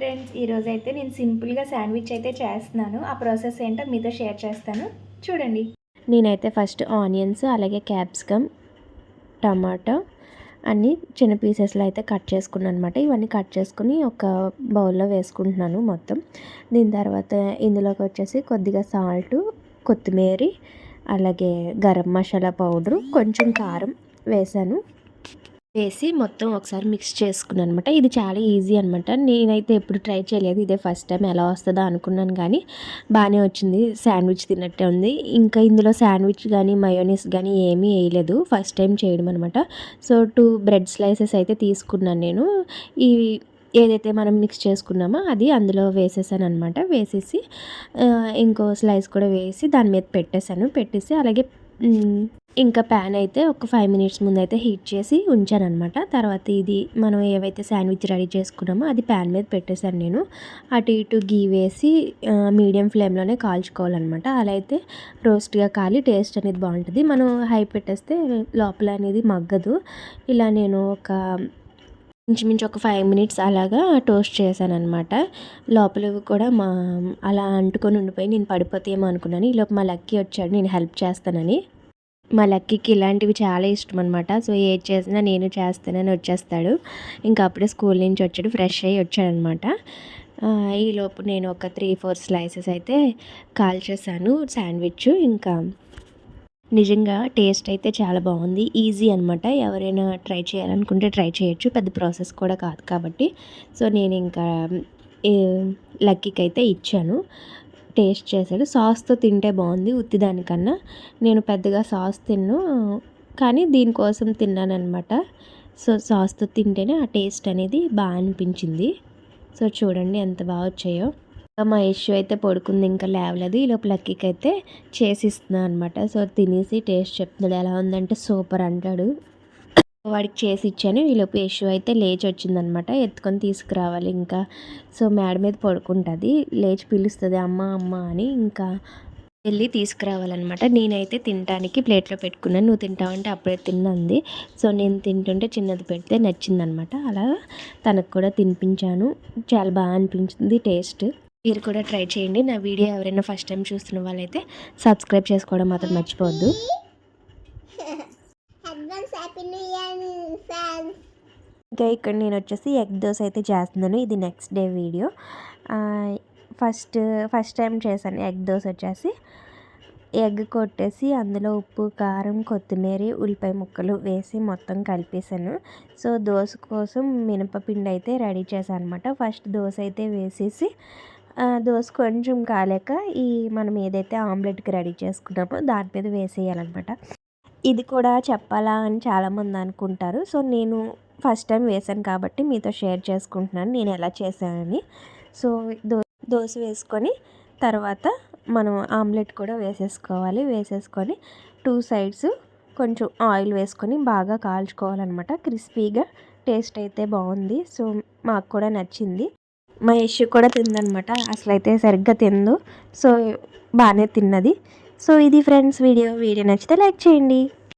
Friends ఈరోజు అయితే నేను సింపుల్గా శాండ్విచ్ అయితే చేస్తున్నాను. ఆ ప్రాసెస్ ఏంటో మీతో షేర్ చేస్తాను. చూడండి. నేనైతే ఫస్ట్ ఆనియన్స్ అలాగే క్యాప్సికమ్ టమాటో అన్నీ చిన్న పీసెస్లో అయితే కట్ చేసుకున్నాను అనమాట ఇవన్నీ కట్ చేసుకుని ఒక బౌల్లో వేసుకుంటున్నాను మొత్తం. దీని తర్వాత ఇందులోకి వచ్చేసి కొద్దిగా సాల్ట్ కొత్తిమీర అలాగే గరం మసాలా పౌడరు కొంచెం కారం వేసాను. వేసి మొత్తం ఒకసారి మిక్స్ చేసుకున్నాను అనమాట ఇది చాలా ఈజీ అనమాట నేనైతే ఎప్పుడు ట్రై చేయలేదు. ఇదే ఫస్ట్ టైం ఎలా వస్తుందో అనుకున్నాను కానీ బాగానే వచ్చింది. శాండ్విచ్ తిన్నట్టే ఉంది. ఇంకా ఇందులో శాండ్విచ్ కానీ మయోనీస్ కానీ ఏమీ వేయలేదు. ఫస్ట్ టైం చేయడం అనమాట సో టూ బ్రెడ్ స్లైసెస్ అయితే తీసుకున్నాను నేను. ఈ ఏదైతే మనం మిక్స్ చేసుకున్నామో అది అందులో వేసేసాను అనమాట వేసేసి ఇంకో స్లైస్ కూడా వేసి దాని మీద పెట్టేశాను. పెట్టేసి అలాగే ఇంకా ప్యాన్ అయితే ఒక ఫైవ్ మినిట్స్ ముందు అయితే హీట్ చేసి ఉంచాను అనమాట తర్వాత ఇది మనం ఏవైతే శాండ్విచ్ రెడీ చేసుకున్నామో అది ప్యాన్ మీద పెట్టేశాను నేను. అటు ఇటు గీ వేసి మీడియం ఫ్లేమ్లోనే కాల్చుకోవాలన్నమాట. అలా అయితే రోస్ట్గా కాలి టేస్ట్ అనేది బాగుంటుంది. మనం హై పెట్టేస్తే లోపల అనేది మగ్గదు. ఇలా నేను ఒక ఇంచుమించు ఒక ఫైవ్ మినిట్స్ అలాగా టోస్ట్ చేశాను అనమాట లోపల కూడా మా అలా అంటుకొని ఉండిపోయి నేను పడిపోతే ఏమో అనుకున్నాను. ఈలోపు మా లక్కీ వచ్చాడు నేను హెల్ప్ చేస్తానని. మా లక్కీకి ఇలాంటివి చాలా ఇష్టం అనమాట సో ఏది చేసినా నేను చేస్తానని వచ్చేస్తాడు. ఇంకా అప్పుడే స్కూల్ నుంచి వచ్చాడు ఫ్రెష్ అయ్యి వచ్చాడనమాట ఈలోపు నేను ఒక త్రీ ఫోర్ స్లైసెస్ అయితే కాల్ చేశాను శాండ్విచ్ ఇంకా. నిజంగా టేస్ట్ అయితే చాలా బాగుంది ఈజీ అనమాట ఎవరైనా ట్రై చేయాలనుకుంటే ట్రై చేయొచ్చు పెద్ద ప్రాసెస్ కూడా కాదు కాబట్టి. సో నేను ఇంకా లక్కీకి అయితే ఇచ్చాను. టేస్ట్ చేశాడు. సాస్తో తింటే బాగుంది ఉత్తి దానికన్నా. నేను పెద్దగా సాస్ తిన్ను. కానీ దీనికోసం తిన్నానమాట సో సాస్తో తింటేనే ఆ టేస్ట్ అనేది బాగా అనిపించింది. సో చూడండి ఎంత బాగా వచ్చాయో. మా ఇష్యూ అయితే పడుకుంది. ఇంకా లేవలేదు. ఈ లోపల లక్కీకి అయితే చేసి ఇస్తున్నాను అనమాట సో తినేసి టేస్ట్ చెప్తున్నాడు. ఎలా ఉందంటే సూపర్ అంటాడు. వాడికి చేసి ఇచ్చాను. ఈలోపు యశు అయితే లేచి వచ్చిందనమాట ఎత్తుకొని తీసుకురావాలి ఇంకా. సో మేడ మీద పడుకుంటుంది. లేచి పిలుస్తుంది అమ్మ అమ్మ అని ఇంకా వెళ్ళి తీసుకురావాలన్నమాట నేనైతే తినడానికి ప్లేట్లో పెట్టుకున్నాను. నువ్వు తింటావంటే అప్పుడే తిన్నంది. సో నేను తింటుంటే చిన్నది పెడితే నచ్చిందనమాట. అలా తనకు కూడా తినిపించాను. చాలా బాగా అనిపించింది టేస్ట్. మీరు కూడా ట్రై చేయండి. నా వీడియో ఎవరైనా ఫస్ట్ టైం చూస్తున్న వాళ్ళైతే సబ్స్క్రైబ్ చేసుకోవడం మాత్రం మర్చిపోవద్దు. ఇంకా ఇక్కడ నేను వచ్చేసి ఎగ్ దోశ అయితే చేస్తున్నాను. ఇది next day video first first time చేశాను ఎగ్ దోశ వచ్చేసి. ఎగ్ కొట్టేసి అందులో ఉప్పు కారం కొత్తిమీర ఉల్లిపాయ ముక్కలు వేసి మొత్తం కలిపేసాను సో దోశ కోసం మినపపిండి అయితే రెడీ చేశాను అనమాట ఫస్ట్ దోశ అయితే వేసేసి దోశ కొంచెం కాలేక ఈ మనం ఏదైతే ఆమ్లెట్కి రెడీ చేసుకున్నామో దాని మీద వేసేయాలన్నమాట. ఇది కూడా చెప్పాలా అని చాలామంది అనుకుంటారు. సో నేను ఫస్ట్ టైం వేసాను కాబట్టి మీతో షేర్ చేసుకుంటున్నాను. నేను ఎలా చేశానని. సో దో దోశ వేసుకొని తర్వాత మనం ఆమ్లెట్ కూడా వేసేసుకోవాలి. వేసేసుకొని టూ సైడ్స్ కొంచెం ఆయిల్ వేసుకొని బాగా కాల్చుకోవాలన్నమాట. క్రిస్పీగా టేస్ట్ అయితే బాగుంది. సో మాకు కూడా నచ్చింది. మా యశ్ కూడా తిందనమాట అసలు అయితే సరిగ్గా తిందు. సో బాగానే తిన్నది. సో ఇది ఫ్రెండ్స్ వీడియో. వీడియో నచ్చితే లైక్ చేయండి.